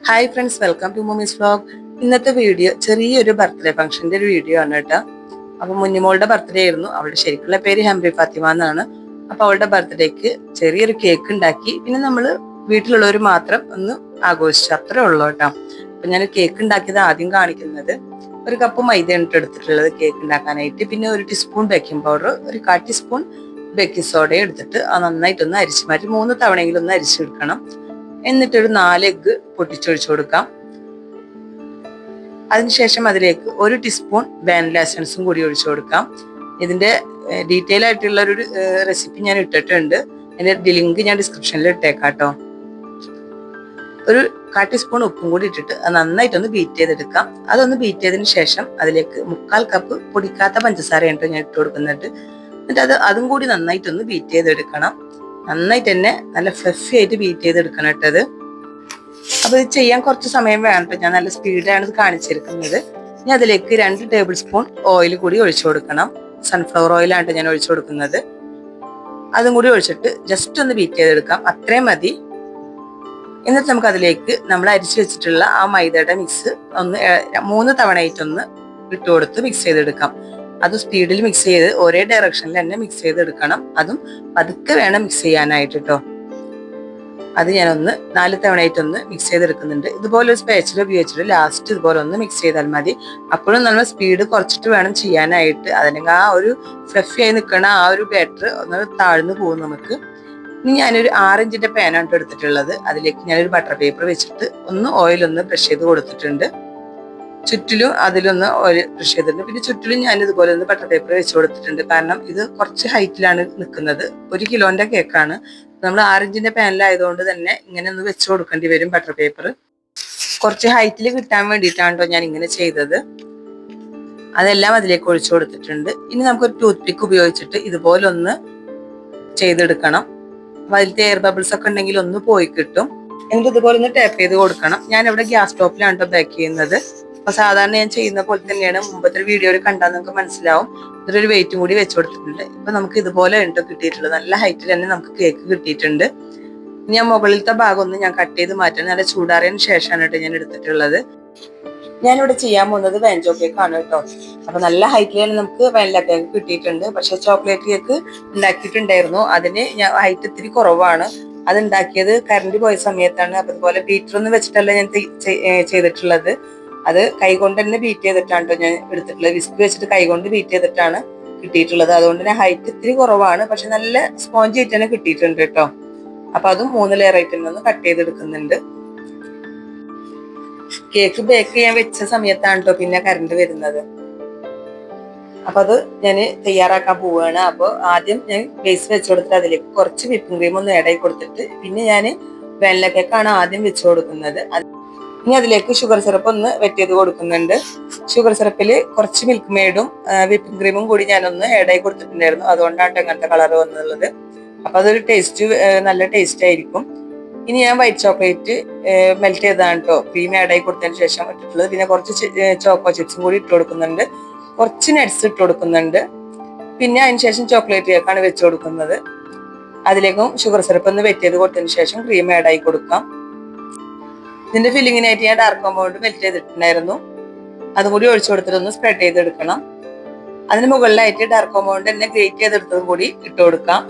Hi friends welcome to mommy's vlog ഇന്നത്തെ video ചെറിയൊരു birthday ഫംഗ്ഷന്റെ ഒരു വീഡിയോ ആണ് കേട്ടോ. അപ്പൊ മുന്നിമോളുടെ ബർത്ത്ഡേ ആയിരുന്നു. അവളുടെ ശരിക്കുള്ള പേര് ഹംബി ഫാത്തിമ എന്നാണ്. അപ്പൊ അവളുടെ ബർത്ത്ഡേക്ക് ചെറിയൊരു കേക്ക് ഉണ്ടാക്കി. പിന്നെ നമ്മൾ വീട്ടിലുള്ളവർ മാത്രം ഒന്ന് ആഘോഷിച്ചു അത്രേ ഉള്ളൂ കേട്ടോ. അപ്പൊ ഞാൻ കേക്ക് ഉണ്ടാക്കിയത് ആദ്യം കാണിക്കുന്നത് ഒരു കപ്പ് മൈദ ഇട്ട് എടുത്തിട്ടുള്ളത് കേക്ക് ഉണ്ടാക്കാനായിട്ട്. പിന്നെ ഒരു ടീസ്പൂൺ ബേക്കിംഗ് പൗഡർ ഒരു കാ ടീസ്പൂൺ ബേക്കിംഗ് സോഡയും എടുത്തിട്ട് അത് നന്നായിട്ടൊന്ന് അരിച്ചു മാറ്റി മൂന്ന് തവണയെങ്കിലും ഒന്ന് അരിച്ചെടുക്കണം. എന്നിട്ടൊരു നാല് എഗ്ഗ് പൊട്ടിച്ചൊഴിച്ചു കൊടുക്കാം. അതിനുശേഷം അതിലേക്ക് ഒരു ടീസ്പൂൺ വാനില എസൻസും കൂടി ഒഴിച്ചു കൊടുക്കാം. ഇതിന്റെ ഡീറ്റെയിൽ ആയിട്ടുള്ള ഒരു റെസിപ്പി ഞാൻ ഇട്ടിട്ടുണ്ട്. അതിന്റെ ലിങ്ക് ഞാൻ ഡിസ്ക്രിപ്ഷനിൽ ഇട്ടേക്കാം കേട്ടോ ഒരു കാ ടീസ്പൂൺ ഉപ്പും കൂടി ഇട്ടിട്ട് അത് നന്നായിട്ടൊന്ന് ബീറ്റ് ചെയ്തെടുക്കാം. അതൊന്ന് ബീറ്റ് ചെയ്തതിന് ശേഷം അതിലേക്ക് മുക്കാൽ കപ്പ് പൊടിക്കാത്ത പഞ്ചസാരയാണ് കേട്ടോ ഞാൻ ഇട്ട് കൊടുക്കുന്നുണ്ട് എന്നിട്ട് അത് അതും കൂടി നന്നായിട്ടൊന്ന് ബീറ്റ് ചെയ്തെടുക്കണം. നന്നായിട്ട് തന്നെ നല്ല ഫ്ലഫി ആയിട്ട് ബീറ്റ് ചെയ്തെടുക്കണം കേട്ടത് അപ്പൊ ഇത് ചെയ്യാൻ കുറച്ച് സമയം വേണം. ഞാൻ നല്ല സ്പീഡിലാണ് ഇത് കാണിച്ചിരിക്കുന്നത് ഇനി അതിലേക്ക് രണ്ട് ടേബിൾ സ്പൂൺ ഓയിൽ കൂടി ഒഴിച്ചു കൊടുക്കണം. സൺഫ്ലവർ ഓയിലാണ് ഞാൻ ഒഴിച്ചു കൊടുക്കുന്നത്. അതും കൂടി ഒഴിച്ചിട്ട് ജസ്റ്റ് ഒന്ന് ബീറ്റ് ചെയ്തെടുക്കാം. അത്രയും മതി. എന്നിട്ട് നമുക്ക് അതിലേക്ക് നമ്മൾ അരിച്ചു വെച്ചിട്ടുള്ള ആ മൈദയുടെ മിക്സ് ഒന്ന് മൂന്ന് തവണയായിട്ടൊന്ന് ഇട്ട് കൊടുത്ത് മിക്സ് ചെയ്തെടുക്കാം. അത് സ്പീഡിൽ മിക്സ് ചെയ്ത് ഒരേ ഡയറക്ഷനിൽ തന്നെ മിക്സ് ചെയ്തെടുക്കണം. അതും പതുക്കെ വേണം മിക്സ് ചെയ്യാനായിട്ട് കേട്ടോ അത് ഞാനൊന്ന് നാല് തവണയായിട്ടൊന്ന് മിക്സ് ചെയ്തെടുക്കുന്നുണ്ട്. ഇതുപോലെ ഒരു സ്പേച്ചിൽ ഉപയോഗിച്ചിട്ട് ലാസ്റ്റ് ഇതുപോലെ ഒന്ന് മിക്സ് ചെയ്താൽ മതി. അപ്പോഴും നമ്മൾ സ്പീഡ് കുറച്ചിട്ട് വേണം ചെയ്യാനായിട്ട്. അതിനെങ്കിൽ ആ ഒരു ഫ്ലഫി ആയി നിൽക്കണ ആ ഒരു ബാറ്റർ ഒന്ന് താഴ്ന്നു പോകും നമുക്ക്. ഇനി ഞാനൊരു ആറിഞ്ചിന്റെ പാനാണ് ട്ടോ എടുത്തിട്ടുള്ളത്. അതിലേക്ക് ഞാനൊരു ബട്ടർ പേപ്പർ വെച്ചിട്ട് ഒന്ന് ഓയിലൊന്ന് ബ്രഷ് ചെയ്ത് കൊടുത്തിട്ടുണ്ട്. ചുറ്റിലും അതിലൊന്ന് ഒരു കൃഷി ചെയ്തിട്ടുണ്ട്. പിന്നെ ചുറ്റിലും ഞാൻ ഇതുപോലെ ഒന്ന് ബട്ടർ പേപ്പർ വെച്ച് കൊടുത്തിട്ടുണ്ട്. കാരണം ഇത് കുറച്ച് ഹൈറ്റിലാണ് നിൽക്കുന്നത്. ഒരു കിലോന്റെ കേക്കാണ് നമ്മൾ ആറിഞ്ചിന്റെ പാനിലായതുകൊണ്ട് തന്നെ ഇങ്ങനെ ഒന്ന് വെച്ച് കൊടുക്കേണ്ടി വരും ബട്ടർ പേപ്പർ കുറച്ച് ഹൈറ്റിൽ കിട്ടാൻ വേണ്ടിയിട്ടാണ് ട്ടോ ഞാൻ ഇങ്ങനെ ചെയ്തത്. അതെല്ലാം അതിലേക്ക് ഒഴിച്ചു കൊടുത്തിട്ടുണ്ട്. ഇനി നമുക്കൊരു ടൂത്ത് പിക്ക് ഉപയോഗിച്ചിട്ട് ഇതുപോലെ ഒന്ന് ചെയ്തെടുക്കണം. അപ്പൊ അതിലത്തെ എയർ ബബിൾസ് ഒക്കെ ഉണ്ടെങ്കിൽ ഒന്ന് പോയി കിട്ടും. എന്നിട്ട് ഇതുപോലെ ഒന്ന് ടാപ്പ് ചെയ്ത് കൊടുക്കണം. ഞാൻ ഇവിടെ ഗ്യാസ് സ്റ്റോപ്പിലാണ് കേട്ടോ ബേക്ക് ചെയ്യുന്നത്. അപ്പൊ സാധാരണ ഞാൻ ചെയ്യുന്ന പോലെ തന്നെയാണ് മുമ്പത്തെ വീഡിയോയിൽ കണ്ടാൽ നമുക്ക് മനസ്സിലാവും. ഇതിലൊരു വെയിറ്റും കൂടി വെച്ച് കൊടുത്തിട്ടുണ്ട്. ഇപ്പൊ നമുക്ക് ഇതുപോലെ ഉണ്ടോ കിട്ടിയിട്ടുള്ളത്? നല്ല ഹൈറ്റിൽ തന്നെ നമുക്ക് കേക്ക് കിട്ടിയിട്ടുണ്ട്. ഞാൻ മുകളിലത്തെ ഭാഗം ഒന്ന് ഞാൻ കട്ട് ചെയ്ത് മാറ്റാൻ നല്ല ചൂടാറിയതിന് ശേഷമാണ് കേട്ടോ ഞാൻ എടുത്തിട്ടുള്ളത്. ഞാനിവിടെ ചെയ്യാൻ പോകുന്നത് വാൻജോ കേക്ക് ആണ് കേട്ടോ. അപ്പൊ നല്ല ഹൈറ്റിലാണ് നമുക്ക് വാനില കേക്ക് കിട്ടിയിട്ടുണ്ട്. പക്ഷെ ചോക്ലേറ്റ് കേക്ക് ഉണ്ടാക്കിയിട്ടുണ്ടായിരുന്നു. അതിന് ഞാൻ ഹൈറ്റ് ഇത്തിരി കുറവാണ്. അത് ഉണ്ടാക്കിയത് കറണ്ട് പോയ സമയത്താണ്. അപ്പൊ അതുപോലെ ബീറ്റർ ഒന്നും വെച്ചിട്ടല്ല ഞാൻ ചെയ്തിട്ടുള്ളത്. അത് കൈകൊണ്ട് തന്നെ ബീറ്റ് ചെയ്തിട്ടാണ് ട്ടോ ഞാൻ എടുത്തിട്ടുള്ളത്. വിസ്ക് വെച്ചിട്ട് കൈകൊണ്ട് ബീറ്റ് ചെയ്തിട്ടാണ് കിട്ടിയിട്ടുള്ളത്. അതുകൊണ്ട് തന്നെ ഹൈറ്റ് ഇത്തിരി കുറവാണ്. പക്ഷെ നല്ല സ്പോഞ്ച് ആയിട്ട് തന്നെ കിട്ടിയിട്ടുണ്ട് കേട്ടോ അപ്പൊ അതും മൂന്ന് ലെയർ ആയിട്ട് തന്നെ ഒന്ന് കട്ട് ചെയ്തെടുക്കുന്നുണ്ട്. കേക്ക് ബേക്ക് ചെയ്യാൻ വെച്ച സമയത്താണ് കേട്ടോ പിന്നെ കറണ്ട് വരുന്നത്. അപ്പൊ അത് ഞാൻ തയ്യാറാക്കാൻ പോവുകയാണ്. അപ്പോൾ ആദ്യം ഞാൻ ബേസ് വെച്ച് കൊടുത്തിട്ട് അതിലേക്ക് കുറച്ച് വിപ്പിംഗ് ക്രീം ഒന്ന് ആഡ് ആയി കൊടുത്തിട്ട് പിന്നെ ഞാൻ വെള്ള കേക്കാണ് ആദ്യം വെച്ച് കൊടുക്കുന്നത്. ഇനി അതിലേക്ക് ഷുഗർ സിറപ്പ് ഒന്ന് വെറ്റ് ചെയ്ത് കൊടുക്കുന്നുണ്ട്. ഷുഗർ സിറപ്പിൽ കുറച്ച് മിൽക്ക് മെയ്ഡും വിപ്പിംഗ് ക്രീമും കൂടി ഞാനൊന്ന് ആഡ് ആയി കൊടുത്തിട്ടുണ്ടായിരുന്നു. അതുകൊണ്ടാണ് ഇങ്ങനത്തെ കളർ വന്നുള്ളത്. അപ്പൊ അതൊരു ടേസ്റ്റ് നല്ല ടേസ്റ്റ് ആയിരിക്കും. ഇനി ഞാൻ വൈറ്റ് ചോക്ലേറ്റ് മെൽറ്റ് ചെയ്താണ് കേട്ടോ ക്രീം ആഡ് ആയി കൊടുത്തതിന് ശേഷം ഇട്ടിട്ടുള്ളത്. പിന്നെ കുറച്ച് ചോക്കോ ചിപ്സും കൂടി ഇട്ട് കൊടുക്കുന്നുണ്ട്. കുറച്ച് നട്ട്സ് ഇട്ട് കൊടുക്കുന്നുണ്ട്. പിന്നെ അതിന് ശേഷം ചോക്ലേറ്റ് കേക്കാണ് വെച്ച് കൊടുക്കുന്നത്. അതിലേക്കും ഷുഗർ സിറപ്പ് ഒന്ന് വെറ്റ് ചെയ്ത് കൊടുത്തതിന് ശേഷം ക്രീം ആഡ് ആയി കൊടുക്കാം. ഇതിന്റെ ഫില്ലിങ്ങിനായിട്ട് ഞാൻ ഡാർക്ക് കോമ്പൗണ്ട് മെൽറ്റ് ചെയ്തിട്ടുണ്ടായിരുന്നു. അതും കൂടി ഒഴിച്ചു കൊടുത്തിട്ടൊന്ന് സ്പ്രെഡ് ചെയ്തെടുക്കണം. അതിന് മുകളിലായിട്ട് ഡാർക്ക് കോമ്പൗണ്ട് തന്നെ ഗ്രേറ്റ് ചെയ്തെടുത്തതും കൂടി ഇട്ട് കൊടുക്കാം.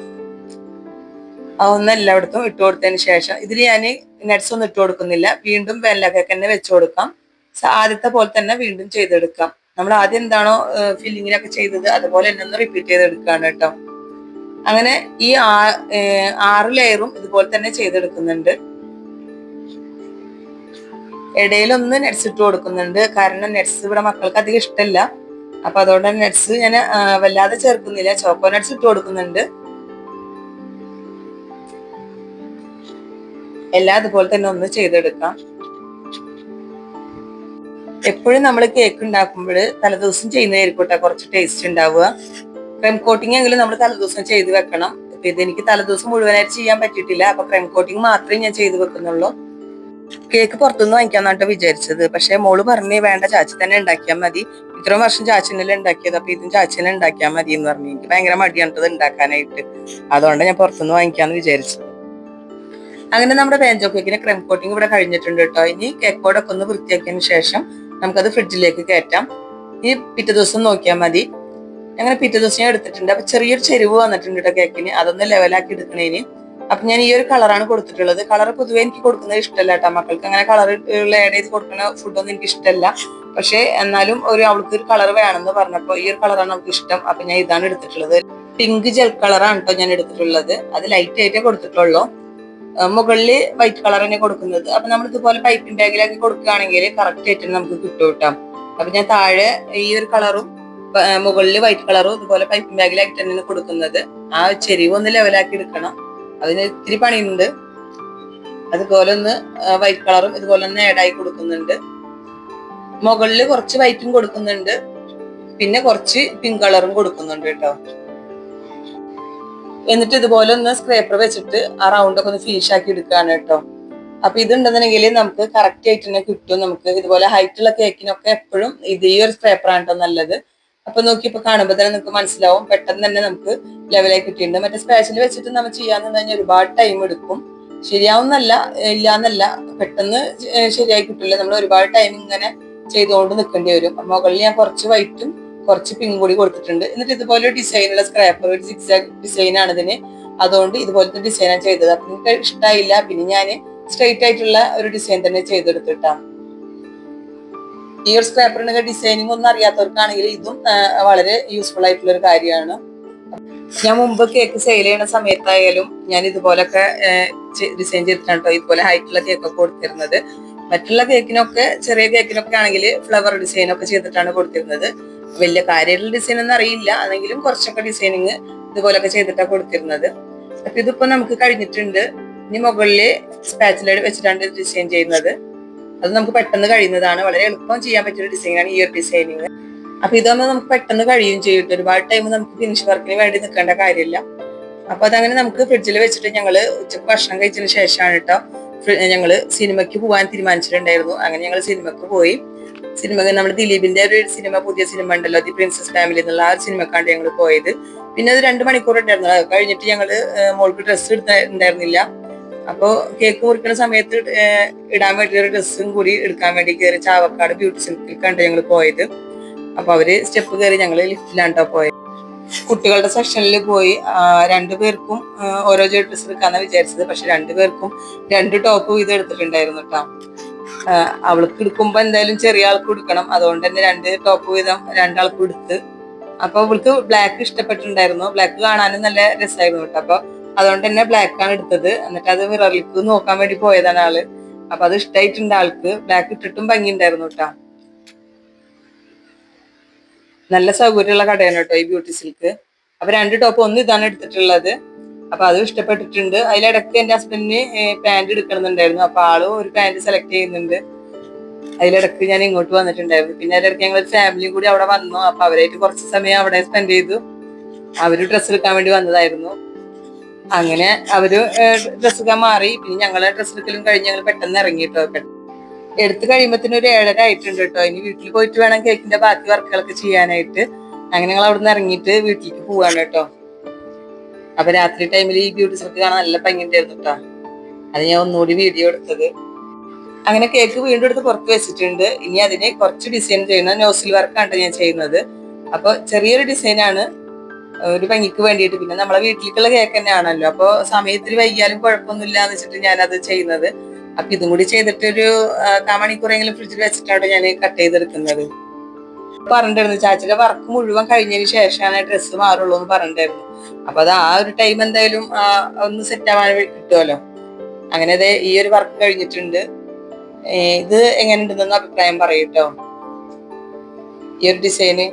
അതൊന്ന് എല്ലായിടത്തും ഇട്ടു കൊടുത്തതിന് ശേഷം ഇതിൽ ഞാൻ നെറ്റ്സ് ഒന്നും ഇട്ടു കൊടുക്കുന്നില്ല. വീണ്ടും പെനിലൊക്കെ തന്നെ വെച്ചു കൊടുക്കാം. ആദ്യത്തെ പോലെ തന്നെ വീണ്ടും ചെയ്തെടുക്കാം. നമ്മൾ ആദ്യം എന്താണോ ഫില്ലിങ്ങിനൊക്കെ ചെയ്തത് അതുപോലെ തന്നെ ഒന്ന് റിപ്പീറ്റ് ചെയ്തെടുക്കുകയാണ് കേട്ടോ. അങ്ങനെ ഈ ആറ് ലെയറും ഇതുപോലെ തന്നെ ചെയ്തെടുക്കുന്നുണ്ട്. ഇടയിലൊന്ന് നെറ്റ്സ് ഇട്ട് കൊടുക്കുന്നുണ്ട്. കാരണം നെറ്റ്സ് ഇവിടെ മക്കൾക്ക് അധികം ഇഷ്ടമല്ല അപ്പൊ അതുകൊണ്ട് നെറ്റ്സ് ഞാൻ വല്ലാതെ ചേർക്കുന്നില്ല. ചോക്കോ നെറ്റ്സ് ഇട്ട് കൊടുക്കുന്നുണ്ട്. എല്ലാം അതുപോലെ തന്നെ ഒന്ന് ചെയ്തെടുക്കാം. എപ്പോഴും നമ്മൾ കേക്ക് ഉണ്ടാക്കുമ്പോൾ തലേദിവസം ചെയ്യുന്നതായിരിക്കും കേട്ടോ കുറച്ച് ടേസ്റ്റ് ഉണ്ടാവുക. ക്രീം കോട്ടിംഗ് എങ്കിലും നമ്മൾ തലേദിവസം ചെയ്ത് വെക്കണം. ഇപ്പൊ ഇതെനിക്ക് തലേദിവസം മുഴുവനായിട്ട് ചെയ്യാൻ പറ്റിയിട്ടില്ല. അപ്പൊ ക്രീം കോട്ടിംഗ് മാത്രമേ ഞാൻ ചെയ്ത് വെക്കുന്നുള്ളൂ. കേക്ക് പുറത്തുനിന്ന് വാങ്ങിക്കാന്നാട്ടോ വിചാരിച്ചത്. പക്ഷെ മോൾ പറഞ്ഞു വേണ്ട ചാച്ചി തന്നെ ഉണ്ടാക്കിയാൽ മതി. ഇത്രയും വർഷം ചാച്ചിനെല്ലാം ഉണ്ടാക്കിയത് അപ്പൊ ഇതും ചാച്ചിനെ ഉണ്ടാക്കിയാൽ മതി എന്ന് പറഞ്ഞു എനിക്ക് ഭയങ്കര മടിയാണത് ഉണ്ടാക്കാനായിട്ട്. അതുകൊണ്ട് ഞാൻ പുറത്തുനിന്ന് വാങ്ങിക്കാന്ന് വിചാരിച്ചത്. അങ്ങനെ നമ്മുടെ വേഞ്ചോ കേക്കിന് ക്രീം കോട്ടിങ് ഇവിടെ കഴിഞ്ഞിട്ടുണ്ട് കേട്ടോ. ഇനി കേക്ക് ബോർഡൊക്കെ ഒന്ന് വൃത്തിയാക്കിയതിന് ശേഷം നമുക്കത് ഫ്രിഡ്ജിലേക്ക് കയറ്റാം. ഈ പിറ്റേ ദിവസം നോക്കിയാൽ മതി. അങ്ങനെ പിറ്റേ ദിവസം ഞാൻ എടുത്തിട്ടുണ്ട്. അപ്പൊ ചെറിയൊരു ചെരുവ് വന്നിട്ടുണ്ട് കേട്ടോ കേക്കിന് അതൊന്ന് ലെവലാക്കി എടുക്കണേന്. അപ്പൊ ഞാൻ ഈ ഒരു കളറാണ് കൊടുത്തിട്ടുള്ളത്. കളർ പൊതുവെ എനിക്ക് കൊടുക്കുന്നത് ഇഷ്ടമല്ല കേട്ടോ. മക്കൾക്ക് അങ്ങനെ കളർ ആഡ് ചെയ്ത് കൊടുക്കുന്ന ഫുഡൊന്നും എനിക്ക് ഇഷ്ടമല്ല. പക്ഷെ എന്നാലും ഒരു അവൾക്ക് ഒരു കളർ വേണമെന്ന് പറഞ്ഞപ്പോൾ ഈ ഒരു കളറാണ് അവൾക്ക് ഇഷ്ടം. അപ്പൊ ഞാൻ ഇതാണ് എടുത്തിട്ടുള്ളത്. പിങ്ക് ജെൽ കളറാണ് കേട്ടോ ഞാൻ എടുത്തിട്ടുള്ളത്. അത് ലൈറ്റ് ആയിട്ടേ കൊടുത്തിട്ടുള്ളൂ. മുകളിൽ വൈറ്റ് കളർ തന്നെ കൊടുക്കുന്നത്. അപ്പൊ നമ്മൾ ഇതുപോലെ പൈപ്പിംഗ് ബാഗിലാക്കി കൊടുക്കുകയാണെങ്കിൽ കറക്റ്റ് ആയിട്ട് നമുക്ക് കിട്ടും കേട്ടോ അപ്പൊ ഞാൻ താഴെ ഈ ഒരു കളറും മുകളിൽ വൈറ്റ് കളറും ഇതുപോലെ പൈപ്പിംഗ് ബാഗിലാക്കി തന്നെയാണ് കൊടുക്കുന്നത്. ആ ചെരിവ് ഒന്ന് ലെവലാക്കി എടുക്കണം. അതിന് ഇത്തിരി പണിയുണ്ട്. അതുപോലെ ഒന്ന് വൈറ്റ് കളറും ഇതുപോലെ ഒന്ന് ആഡായി കൊടുക്കുന്നുണ്ട്. മുകളിൽ കുറച്ച് വൈറ്റും കൊടുക്കുന്നുണ്ട്. പിന്നെ കുറച്ച് പിങ്ക് കളറും കൊടുക്കുന്നുണ്ട് കേട്ടോ. എന്നിട്ട് ഇതുപോലെ ഒന്ന് സ്ക്രേപ്പർ വെച്ചിട്ട് ആ റൗണ്ട് ഒക്കെ ഒന്ന് ഫിനിഷ് ആക്കി എടുക്കുകയാണ് കേട്ടോ. അപ്പൊ ഇതുണ്ടെന്നുണ്ടെങ്കിൽ നമുക്ക് കറക്റ്റ് ആയിട്ട് തന്നെ കിട്ടും. നമുക്ക് ഇതുപോലെ ഹൈറ്റ് ഉള്ള കേക്കിനൊക്കെ എപ്പോഴും ഇത് ഒരു സ്ക്രേപ്പറാണ് കേട്ടോ നല്ലത്. അപ്പൊ നോക്കി ഇപ്പൊ കാണുമ്പോൾ തന്നെ നമുക്ക് മനസ്സിലാവും. പെട്ടെന്ന് തന്നെ നമുക്ക് ലെവലായി കിട്ടിയിട്ടുണ്ട്. മറ്റേ സ്പേഷ്യൽ വെച്ചിട്ട് നമ്മൾ ചെയ്യാന്ന് കഴിഞ്ഞാൽ ഒരുപാട് ടൈം എടുക്കും. ശരിയാവുന്നല്ല ഇല്ലാന്നല്ല പെട്ടെന്ന് ശരിയായി കിട്ടില്ല. നമ്മൾ ഒരുപാട് ടൈം ഇങ്ങനെ ചെയ്തുകൊണ്ട് നിൽക്കേണ്ടി വരും. മുകളിൽ ഞാൻ കുറച്ച് വൈറ്റും കുറച്ച് പിങ്ക് കൂടി കൊടുത്തിട്ടുണ്ട്. എന്നിട്ട് ഇതുപോലെ ഡിസൈനുള്ള സ്ക്രാപ്പർ ഒരു സിക്സ് ഡിസൈൻ ആണ് ഇതിന്. അതുകൊണ്ട് ഇതുപോലത്തെ ഡിസൈനാണ് ചെയ്തത്. അപ്പൊ നിങ്ങൾക്ക് ഇഷ്ടമായില്ല പിന്നെ ഞാൻ സ്ട്രെയിറ്റ് ആയിട്ടുള്ള ഒരു ഡിസൈൻ തന്നെ ചെയ്തെടുത്തിട്ടാ ഈ ഒരു സ്ക്രാപ്പറിന്റെ ഡിസൈനിങ് ഒന്നും അറിയാത്തവർക്കാണെങ്കിൽ ഇതും വളരെ യൂസ്ഫുൾ ആയിട്ടുള്ള ഒരു കാര്യമാണ്. ഞാൻ മുമ്പ് കേക്ക് സെയിൽ ചെയ്യുന്ന സമയത്തായാലും ഞാൻ ഇതുപോലൊക്കെ ഡിസൈൻ ചെയ്തിട്ടാണ് കേട്ടോ ഇതുപോലെ ഹൈറ്റുള്ള കേക്കൊക്കെ കൊടുത്തിരുന്നത്. മറ്റുള്ള കേക്കിനൊക്കെ ചെറിയ കേക്കിനൊക്കെ ആണെങ്കിൽ ഫ്ലവർ ഡിസൈൻ ഒക്കെ ചെയ്തിട്ടാണ് കൊടുത്തിരുന്നത്. വലിയ കാര്യമായിട്ടുള്ള ഡിസൈൻ ഒന്നും അറിയില്ല. അല്ലെങ്കിലും കുറച്ചൊക്കെ ഡിസൈനിങ് ഇതുപോലൊക്കെ ചെയ്തിട്ടാണ് കൊടുത്തിരുന്നത്. അപ്പൊ ഇതിപ്പോ നമുക്ക് കഴിഞ്ഞിട്ടുണ്ട്. ഇനി മുകളിൽ സ്പാച്ചിലൈഡ് വെച്ചിട്ടാണ് ഡിസൈൻ ചെയ്യുന്നത്. അത് നമുക്ക് പെട്ടെന്ന് കഴിയുന്നതാണ്. വളരെ എളുപ്പം ചെയ്യാൻ പറ്റിയ ഡിസൈനാണ് ഈ ഒരു ഡിസൈനിങ് അപ്പൊ ഇതാകുമ്പോൾ നമുക്ക് പെട്ടെന്ന് കഴിയും ചെയ്യും. ഒരുപാട് ടൈം നമുക്ക് ഫിനിഷ് വർക്കിന് വേണ്ടി നിൽക്കേണ്ട കാര്യമില്ല. അപ്പൊ അതങ്ങനെ നമുക്ക് ഫ്രിഡ്ജിൽ വെച്ചിട്ട് ഞങ്ങൾ ഉച്ചയ്ക്ക് ഭക്ഷണം കഴിച്ചതിന് ശേഷമാണ് കേട്ടോ ഞങ്ങൾ സിനിമയ്ക്ക് പോകാൻ തീരുമാനിച്ചിട്ടുണ്ടായിരുന്നു. അങ്ങനെ ഞങ്ങൾ സിനിമക്ക് പോയി. സിനിമ നമ്മൾ ദിലീപിന്റെ ഒരു സിനിമ പുതിയ സിനിമ ഉണ്ടല്ലോ ദി പ്രിൻസസ് ഫാമിലി എന്നുള്ള ആ സിനിമക്കാണ്ട് ഞങ്ങൾ പോയത്. പിന്നെ അത് രണ്ട് മണിക്കൂർ ഉണ്ടായിരുന്നു. അത് കഴിഞ്ഞിട്ട് ഞങ്ങൾ മോൾക്ക് ഡ്രസ്സ് എടുത്തിട്ടുണ്ടായിരുന്നില്ല. അപ്പോ കേക്ക് മുറിക്കുന്ന സമയത്ത് ഇടാൻ വേണ്ടി ഒരു ഡ്രസ്സും കൂടി എടുക്കാൻ വേണ്ടി കയറി ചാവക്കാട് ബ്യൂട്ടി സിൽക്കിൽ കണ്ട് ഞങ്ങൾ പോയത്. അപ്പൊ അവർ സ്റ്റെപ്പ് കയറി ഞങ്ങൾ ലിഫ്റ്റിലാണ് പോയത്. കുട്ടികളുടെ സെക്ഷനിൽ പോയി. രണ്ടുപേർക്കും ഓരോ ഡ്രസ്സ് എടുക്കാന്നാ വിചാരിച്ചത്. പക്ഷെ രണ്ടുപേർക്കും രണ്ട് ടോപ്പ് വീതം എടുത്തിട്ടുണ്ടായിരുന്നു കേട്ടോ അവൾക്ക് എടുക്കുമ്പോ എന്തായാലും ചെറിയ ആൾക്ക് കൊടുക്കണം അതുകൊണ്ട് തന്നെ രണ്ട് ടോപ്പ് വീതം രണ്ടാൾക്ക് എടുത്ത്. അപ്പൊ അവൾക്ക് ബ്ലാക്ക് ഇഷ്ടപ്പെട്ടിട്ടുണ്ടായിരുന്നു. ബ്ലാക്ക് കാണാനും നല്ല രസമായിരുന്നു കേട്ടോ അപ്പൊ അതുകൊണ്ട് തന്നെ ബ്ലാക്ക് ആണ് എടുത്തത്. എന്നിട്ട് അത് മിററിലേക്ക് നോക്കാൻ വേണ്ടി പോയതാണ് ആൾ. അപ്പൊ അത് ഇഷ്ടമായിട്ടുണ്ട് ആൾക്ക്. ബ്ലാക്ക് ഇട്ടിട്ടും ഭംഗി ഉണ്ടായിരുന്നു കേട്ടോ നല്ല സൗകര്യമുള്ള കടയാണ് കേട്ടോ ഈ ബ്യൂട്ടി സിൽക്ക് അപ്പൊ രണ്ട് ടോപ്പ് ഒന്ന് ഇതാണ് എടുത്തിട്ടുള്ളത്. അപ്പൊ അതും ഇഷ്ടപ്പെട്ടിട്ടുണ്ട്. അതിലിടക്ക് എന്റെ ഹസ്ബൻഡിന് പാന്റ് എടുക്കണമെന്നുണ്ടായിരുന്നു. അപ്പൊ ആൾ ഒരു പാന്റ് സെലക്ട് ചെയ്യുന്നുണ്ട്. അതിലിടക്ക് ഞാൻ ഇങ്ങോട്ട് വന്നിട്ടുണ്ടായിരുന്നു. പിന്നെ അതിലിടക്ക് ഞങ്ങൾ ഫാമിലിയും കൂടി അവിടെ വന്നു. അപ്പൊ അവരായിട്ട് കുറച്ച് സമയം അവിടെ സ്പെൻഡ് ചെയ്തു. അവർ ഡ്രസ്സ് എടുക്കാൻ വേണ്ടി വന്നതായിരുന്നു. അങ്ങനെ അവർ ഡ്രസ്സ് എടുക്കാൻ മാറി. പിന്നെ ഞങ്ങളെ ഡ്രസ്സ് എടുക്കലും കഴിഞ്ഞ് ഞങ്ങൾ പെട്ടെന്ന് ഇറങ്ങിയിട്ടോ എടുത്തു കഴിയുമ്പത്തിന് ഒരു ഏഴര ആയിട്ടുണ്ട് കേട്ടോ. ഇനി വീട്ടിൽ പോയിട്ട് വേണം കേക്കിന്റെ ബാക്കി വർക്കുകളൊക്കെ ചെയ്യാനായിട്ട്. അങ്ങനെ ഞങ്ങൾ അവിടെ നിന്ന് ഇറങ്ങിയിട്ട് വീട്ടിലേക്ക് പോവാണ് കേട്ടോ. അപ്പൊ രാത്രി ടൈമിൽ ഈ ബ്യൂട്ടി സെറ്റ് കാണാൻ നല്ല ഭംഗിണ്ടായിരുന്നു കേട്ടോ. അത് ഞാൻ ഒന്നുകൂടി വീഡിയോ എടുത്തത്. അങ്ങനെ കേക്ക് വീണ്ടും എടുത്ത് പുറത്ത് വെച്ചിട്ടുണ്ട്. ഇനി അതിനെ കുറച്ച് ഡിസൈൻ ചെയ്യുന്ന നോസിൽ വർക്കാണ് ഞാൻ ചെയ്യുന്നത്. അപ്പൊ ചെറിയൊരു ഡിസൈനാണ് ഒരു ഭംഗിക്ക് വേണ്ടിയിട്ട്. പിന്നെ നമ്മളെ വീട്ടിലേക്കുള്ള കേക്ക് തന്നെ ആണല്ലോ അപ്പൊ സമയത്തിൽ വൈകിയാലും കുഴപ്പമൊന്നുമില്ല എന്ന് വെച്ചിട്ട് ഞാനത് ചെയ്യുന്നത്. അപ്പൊ ഇതും കൂടി ചെയ്തിട്ട് ഒരു കാമണിക്കൂറെങ്കിലും ഫ്രിഡ്ജിൽ വെച്ചിട്ടാണ് ഞാൻ കട്ട് ചെയ്തെടുക്കുന്നത്. പറഞ്ഞിട്ടുണ്ട് ചാച്ചിയുടെ വർക്ക് മുഴുവൻ കഴിഞ്ഞതിന് ശേഷമാണ് ഡ്രസ്സ് മാറുള്ളൂ എന്ന് പറഞ്ഞിട്ടായിരുന്നു അപ്പൊ അത് ആ ഒരു ടൈം എന്തായാലും ഒന്ന് സെറ്റ് ആവാൻ കിട്ടുമല്ലോ അങ്ങനെ അതെ ഈ ഒരു വർക്ക് കഴിഞ്ഞിട്ടുണ്ട്. ഇത് എങ്ങനെ എങ്ങനെയുണ്ടെന്ന് അഭിപ്രായം പറയൂട്ടോ ഈ ഒരു ഡിസൈന്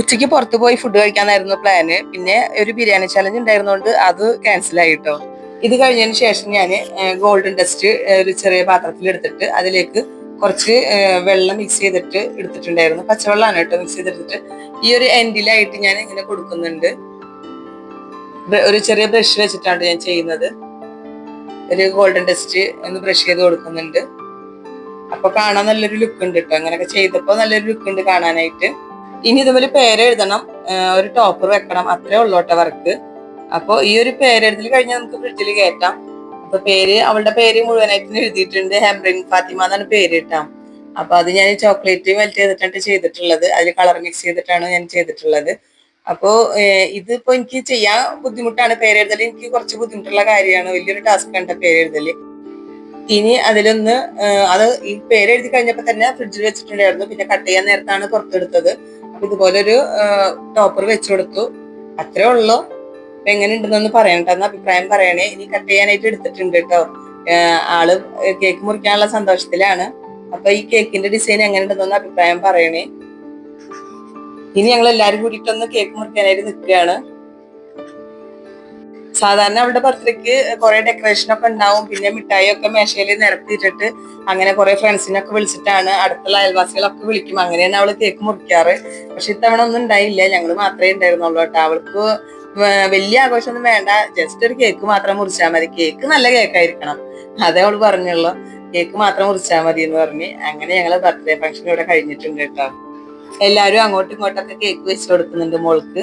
ഉച്ചയ്ക്ക് പുറത്തു പോയി ഫുഡ് കഴിക്കാനായിരുന്നു പ്ലാന് പിന്നെ ഒരു ബിരിയാണി ചലഞ്ച് ഉണ്ടായിരുന്നോണ്ട് അത് ക്യാൻസൽ ആയിട്ടോ. ഇത് കഴിഞ്ഞതിന് ശേഷം ഞാൻ ഗോൾഡൻ ഡസ്റ്റ് ഒരു ചെറിയ പാത്രത്തിൽ എടുത്തിട്ട് അതിലേക്ക് കുറച്ച് വെള്ളം മിക്സ് ചെയ്തിട്ട് എടുത്തിട്ടുണ്ടായിരുന്നു. പച്ചവെള്ളമാണ് കേട്ടോ മിക്സ് ചെയ്തെടുത്തിട്ട്. ഈ ഒരു എൻഡിലായിട്ട് ഞാൻ ഇങ്ങനെ കൊടുക്കുന്നുണ്ട്. ഒരു ചെറിയ ബ്രഷ് വെച്ചിട്ടാണ് ഞാൻ ചെയ്യുന്നത്. ഒരു ഗോൾഡൻ ഡസ്റ്റ് ഒന്ന് ബ്രഷ് ചെയ്ത് കൊടുക്കുന്നുണ്ട്. അപ്പൊ കാണാൻ നല്ലൊരു ലുക്ക് ഉണ്ട് കേട്ടോ അങ്ങനെയൊക്കെ ചെയ്തപ്പോ നല്ലൊരു ലുക്ക് ഉണ്ട് കാണാനായിട്ട്. ഇനി ഇതുപോലെ പേരെഴുതണം ഒരു ടോപ്പർ വെക്കണം. അത്രേ ഉള്ളോട്ടെ വർക്ക്. അപ്പോൾ ഈ ഒരു പേരെഴുതൽ കഴിഞ്ഞാൽ നമുക്ക് ഫ്രിഡ്ജിൽ കയറ്റാം അപ്പൊ പേര് അവളുടെ പേര് മുഴുവനായിട്ട് എഴുതിയിട്ടുണ്ട്. ഹെംറിൻ ഫാത്തിമ എന്നാണ് പേര് കിട്ടാം. അപ്പൊ അത് ഞാൻ ചോക്ലേറ്റ് മെൽറ്റ് ചെയ്തിട്ടാണ് ചെയ്തിട്ടുള്ളത്. അതിൽ കളർ മിക്സ് ചെയ്തിട്ടാണ് ഞാൻ ചെയ്തിട്ടുള്ളത്. അപ്പോ ഇതിപ്പോ എനിക്ക് ചെയ്യാൻ ബുദ്ധിമുട്ടാണ് പേരെഴുതൽ എനിക്ക് കുറച്ച് ബുദ്ധിമുട്ടുള്ള കാര്യമാണ്. വലിയൊരു ടാസ്ക് ആണ് പേരെഴുതൽ ഇനി അതിലൊന്ന് അത് ഈ പേരെഴുതി കഴിഞ്ഞപ്പോ തന്നെ ഫ്രിഡ്ജിൽ വെച്ചിട്ടുണ്ടായിരുന്നു. പിന്നെ കട്ട് ചെയ്യാൻ നേരത്താണ് പുറത്തെടുത്തത്. അപ്പൊ ഇതുപോലെ ഒരു ടോപ്പർ വെച്ചു കൊടുത്തു അത്രേ ഉള്ളൂ. അപ്പൊ എങ്ങനെ ഉണ്ടെന്നൊന്ന് പറയണ്ട എന്ന അഭിപ്രായം പറയണേ. ഇനി കട്ട് ചെയ്യാനായിട്ട് എടുത്തിട്ടുണ്ട് കേട്ടോ. ആൾ കേക്ക് മുറിക്കാനുള്ള സന്തോഷത്തിലാണ്. അപ്പൊ ഈ കേക്കിന്റെ ഡിസൈൻ എങ്ങനെ ഉണ്ടെന്നൊന്ന് അഭിപ്രായം പറയണേ. ഇനി ഞങ്ങൾ എല്ലാരും കൂടിയിട്ടൊന്ന് കേക്ക് മുറിക്കാനായിട്ട് നിൽക്കുകയാണ്. സാധാരണ അവളുടെ ബർത്ത്ഡേക്ക് കുറെ ഡെക്കറേഷൻ ഒക്കെ ഉണ്ടാവും. പിന്നെ മിഠായി ഒക്കെ മേശയിൽ നിരത്തിയിട്ടിട്ട് അങ്ങനെ കുറെ ഫ്രണ്ട്സിനൊക്കെ വിളിച്ചിട്ടാണ് അടുത്തുള്ള അയൽവാസികളൊക്കെ വിളിക്കും. അങ്ങനെയാണ് അവൾ കേക്ക് മുറിക്കാറ്. പക്ഷെ ഇത്തവണ ഒന്നും ഉണ്ടായില്ല. ഞങ്ങൾ മാത്രമേ ഉണ്ടായിരുന്നുള്ളൂ കേട്ടോ. അവൾക്ക് വലിയ ആഘോഷമൊന്നും വേണ്ട. ജസ്റ്റ് ഒരു കേക്ക് മാത്രം മുറിച്ചാൽ മതി. കേക്ക് നല്ല കേക്കായിരിക്കണം അതേ അവൾ പറഞ്ഞുള്ളൂ. കേക്ക് മാത്രം മുറിച്ചാൽ മതി എന്ന് പറഞ്ഞ്. അങ്ങനെ ഞങ്ങൾ ബർത്ത്ഡേ ഫംഗ്ഷൻ ഇവിടെ കഴിഞ്ഞിട്ടുണ്ട് കേട്ടോ. എല്ലാരും അങ്ങോട്ടും ഇങ്ങോട്ടൊക്കെ കേക്ക് വെച്ച് കൊടുക്കുന്നുണ്ട് മോൾക്ക്.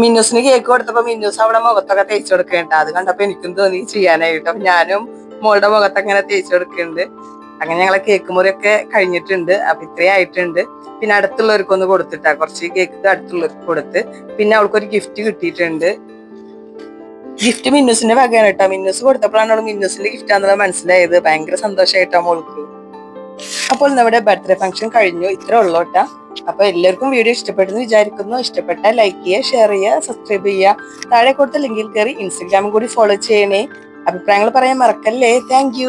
മിന്നൂസിന് കേക്ക് കൊടുത്തപ്പോ മിന്നൂസ് അവിടെ മുഖത്തൊക്കെ തേച്ചു കൊടുക്കുന്നുണ്ട് അത് കണ്ടപ്പോ എനിക്കും തോന്നി ചെയ്യാനായിട്ട് അപ്പൊ ഞാനും മോളുടെ മുഖത്ത് അങ്ങനെ തേച്ചു കൊടുക്കുന്നുണ്ട്. അങ്ങനെ ഞങ്ങളെ കേക്ക് മുറിയൊക്കെ കഴിഞ്ഞിട്ടുണ്ട്. അപ്പൊ ഇത്രയും ആയിട്ടുണ്ട്. പിന്നെ അടുത്തുള്ളവർക്കൊന്ന് കൊടുത്തിട്ടാ. കുറച്ച് കേക്ക് അടുത്തുള്ളവർക്ക് കൊടുത്ത്. പിന്നെ അവൾക്ക് ഒരു ഗിഫ്റ്റ് കിട്ടിയിട്ടുണ്ട്. ഗിഫ്റ്റ് മിന്നൂസിന്റെ വകയാണ് കേട്ടോ. മിന്നൂസ് കൊടുത്തപ്പോഴാണ് അവൾ മിന്നൂസിന്റെ ഗിഫ്റ്റ് ആണെന്നുള്ളത് മനസ്സിലായത്. ഭയങ്കര സന്തോഷമായിട്ടാ മോൾക്ക്. അപ്പോൾ നമ്മുടെ ബർത്ത്ഡേ ഫംഗ്ഷൻ കഴിഞ്ഞു. ഇത്ര ഉള്ളോട്ട അപ്പൊ എല്ലാവർക്കും വീഡിയോ ഇഷ്ടപ്പെട്ടെന്ന് വിചാരിക്കുന്നു. ഇഷ്ടപ്പെട്ട ലൈക്ക് ചെയ്യുക ഷെയർ ചെയ്യുക സബ്സ്ക്രൈബ് ചെയ്യുക. താഴെ കൊടുത്ത ലിങ്കിൽ കയറി ഇൻസ്റ്റഗ്രാമും കൂടി ഫോളോ ചെയ്യണേ. അഭിപ്രായങ്ങൾ പറയാൻ മറക്കല്ലേ? താങ്ക്